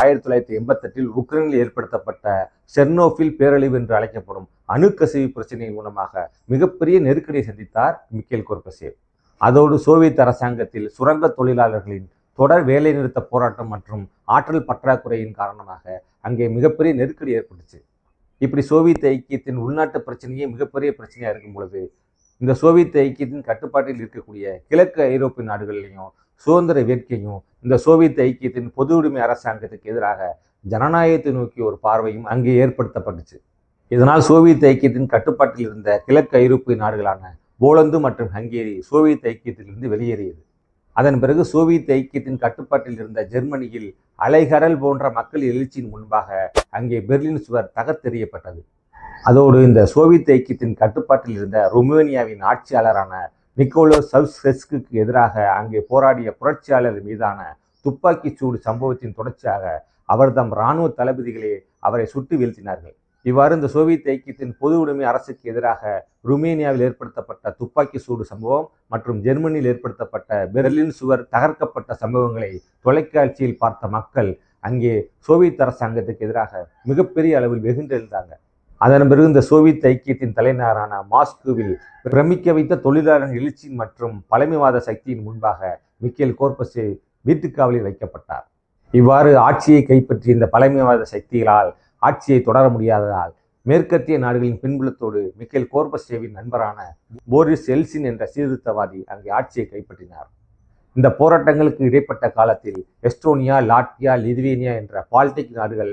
ஆயிரத்தி தொள்ளாயிரத்தி எண்பத்தெட்டில் உக்ரைனில் ஏற்படுத்தப்பட்ட செர்னோஃபில் பேரழிவு என்று அழைக்கப்படும் அணுக்கசிவு பிரச்சனையின் மூலமாக மிகப்பெரிய நெருக்கடியை சந்தித்தார் மிக்கேல் கோர்பசேவ். அதோடு சோவியத் அரசாங்கத்தில் சுரங்க தொழிலாளர்களின் தொடர் வேலைநிறுத்த போராட்டம் மற்றும் ஆற்றல் பற்றாக்குறையின் காரணமாக அங்கே மிகப்பெரிய நெருக்கடி ஏற்பட்டுச்சு. இப்படி சோவியத் ஐக்கியத்தின் உள்நாட்டு பிரச்சனையே மிகப்பெரிய பிரச்சனையாக இருக்கும் பொழுது இந்த சோவியத் ஐக்கியத்தின் கட்டுப்பாட்டில் இருக்கக்கூடிய கிழக்கு ஐரோப்பிய நாடுகளிலையும் சுதந்திர வேட்கையும் இந்த சோவியத் ஐக்கியத்தின் பொது உரிமை அரசாங்கத்துக்கு எதிராக ஜனநாயகத்தை நோக்கி ஒரு பார்வையும் அங்கே ஏற்படுத்தப்பட்டுச்சு. இதனால் சோவியத் ஐக்கியத்தின் கட்டுப்பாட்டில் இருந்த கிழக்கு ஐரோப்பிய நாடுகளான போலந்து மற்றும் ஹங்கேரி சோவியத் ஐக்கியத்திலிருந்து வெளியேறியது. அதன் பிறகு சோவியத் ஐக்கியத்தின் கட்டுப்பாட்டில் இருந்த ஜெர்மனியில் அலைகடல் போன்ற மக்கள் எழுச்சியின் முன்பாக அங்கே பெர்லின் சுவர் தகத்தெறியப்பட்டது அதோடு இந்த சோவியத் ஐக்கியத்தின் கட்டுப்பாட்டில் இருந்த ருமேனியாவின் ஆட்சியாளரான நிக்கோலோ சவுஸ்கெஸ்க்கு எதிராக அங்கே போராடிய புரட்சியாளர் மீதான துப்பாக்கிச் சூடு சம்பவத்தின் தொடர்ச்சியாக அவர்தம் இராணுவ தளபதிகளே அவரை சுட்டு வீழ்த்தினார்கள். இவ்வாறு இந்த சோவியத் ஐக்கியத்தின் பொது உடைமை அரசுக்கு எதிராக ருமேனியாவில் ஏற்படுத்தப்பட்ட துப்பாக்கி சூடு சம்பவம் மற்றும் ஜெர்மனியில் ஏற்படுத்தப்பட்ட பெர்லின் சுவர் தகர்க்கப்பட்ட சம்பவங்களை தொலைக்காட்சியில் பார்த்த மக்கள் அங்கே சோவியத் அரசாங்கத்துக்கு எதிராக மிகப்பெரிய அளவில் வெகுண்டெழுந்தாங்க. அதன் பிறகு இந்த சோவியத் ஐக்கியத்தின் தலைநகரான மாஸ்கோவில் பிரமிக்க வைத்த தொழிலாளர் எழுச்சி மற்றும் பழமைவாத சக்தியின் முன்பாக மிக்கேல் கோர்பஸே வீட்டுக்காவலில் வைக்கப்பட்டார். இவ்வாறு ஆட்சியை கைப்பற்றிய இந்த பழமைவாத சக்திகளால் ஆட்சியை தொடர முடியாததால் மேற்கத்திய நாடுகளின் பின்புலத்தோடு மிக்கேல் கோர்பஸ்டேவின் நண்பரான போரிஸ் எல்சின் என்ற சீர்திருத்தவாதி அங்கே ஆட்சியை கைப்பற்றினார். இந்த போராட்டங்களுக்கு இடைப்பட்ட காலத்தில் எஸ்டோனியா லாட்வியா லிதுவேனியா என்ற பால்டிக் நாடுகள்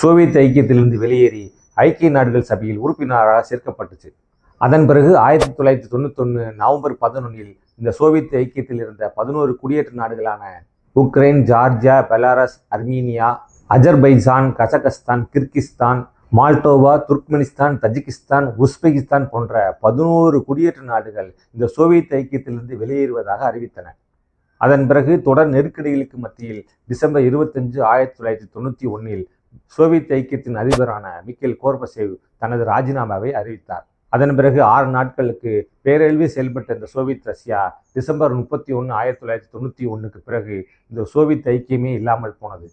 சோவியத் ஐக்கியத்திலிருந்து வெளியேறி ஐக்கிய நாடுகள் சபையில் உறுப்பினராக சேர்க்கப்பட்டுச்சு. அதன் பிறகு ஆயிரத்தி தொள்ளாயிரத்தி தொண்ணூத்தொன்று நவம்பர் பதினொன்றில் இந்த சோவியத் ஐக்கியத்தில் இருந்த பதினோரு குடியேற்ற நாடுகளான Ukraine Georgia Belarus Armenia Azerbaijan Kazakhstan Kyrgyzstan Moldova Turkmenistan Tajikistan Uzbekistan போன்ற பதினோரு குடியேற்ற நாடுகள் இந்த சோவியத் ஐக்கியத்திலிருந்து வெளியேறுவதாக அறிவித்தன. அதன் பிறகு தொடர் நெருக்கடிகளுக்கு மத்தியில் டிசம்பர் இருபத்தஞ்சு ஆயிரத்தி தொள்ளாயிரத்தி தொண்ணூற்றி ஒன்றில் சோவியத் ஐக்கியத்தின் அதிபரான மிக்கேல் கோர்பசேவ் தனது ராஜினாமாவை அறிவித்தார். அதன் பிறகு ஆறு நாட்களுக்கு பேரழிவு செயல்பட்ட இந்த சோவியத் ரஷ்யா டிசம்பர் முப்பத்தி ஒன்று ஆயிரத்தி தொள்ளாயிரத்தி தொண்ணூற்றி ஒன்றுக்கு பிறகு இந்த சோவியத் ஐக்கியமே இல்லாமல் போனது.